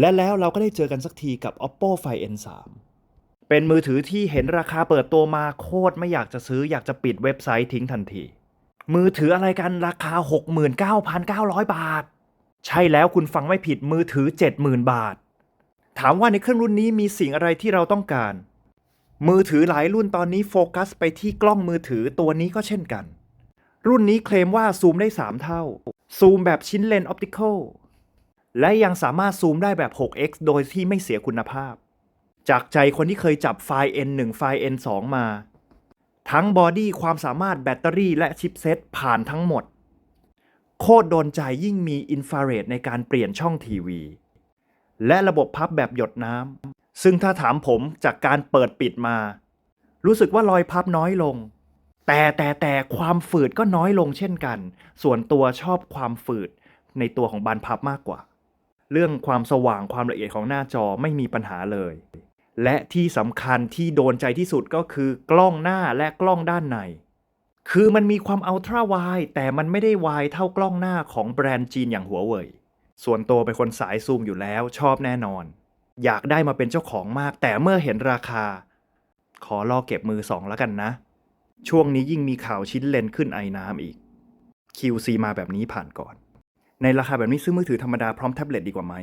และแล้วเราก็ได้เจอกันสักทีกับ Oppo Find N3 เป็นมือถือที่เห็นราคาเปิดตัวมาโคตรไม่อยากจะซื้ออยากจะปิดเว็บไซต์ทิ้งทันที มือถืออะไรกันราคา 69,900 บาท ใช่แล้วคุณฟังไม่ผิดมือถือ 70,000 บาท ถามว่าในเครื่องรุ่นนี้มีสิ่งอะไรที่เราต้องการ มือถือหลายรุ่นตอนนี้โฟกัสไปที่กล้องมือถือตัวนี้ก็เช่นกัน รุ่นนี้เคลมว่าซูมได้ 3 เท่า ซูมแบบชิ้นเลนส์ออปติคอล และยังสามารถซูมได้แบบ 6x โดยที่ไม่เสียคุณภาพ จากใจคนที่เคยจับไฟล์ N1 ไฟล์ N2 มา ทั้งบอดี้ความสามารถแบตเตอรี่และชิปเซตผ่านทั้งหมด โคตรโดนใจยิ่งมีอินฟราเรดในการเปลี่ยนช่องทีวี และระบบพับแบบหยดน้ำ ซึ่งถ้าถามผมจากการเปิดปิดมา รู้สึกว่ารอยพับน้อยลง แต่แต่แต่ความฝืดก็น้อยลงเช่นกัน ส่วนตัวชอบความฝืดในตัวของบานพับมากกว่า เรื่องความสว่างความละเอียดของหน้าจอไม่มีปัญหาเลย และที่สำคัญที่โดนใจที่สุดก็คือกล้องหน้าและกล้องด้านใน คือมันมีความอัลตร้าไวแต่มันไม่ได้ไวเท่ากล้องหน้าของแบรนด์จีนอย่างหัวเว่ยส่วนตัวเป็นคนสายซูมอยู่แล้วชอบแน่นอน อยากได้มาเป็นเจ้าของมาก แต่เมื่อเห็นราคา ขอรอเก็บมือสองแล้วกันนะ ช่วงนี้ยิ่งมีข่าวชิ้นเลนขึ้นไอน้ำอีก QC มาแบบนี้ผ่านก่อน ในราคาแบบนี้ซื้อมือถือธรรมดาพร้อมแท็บเล็ตดีกว่าไหม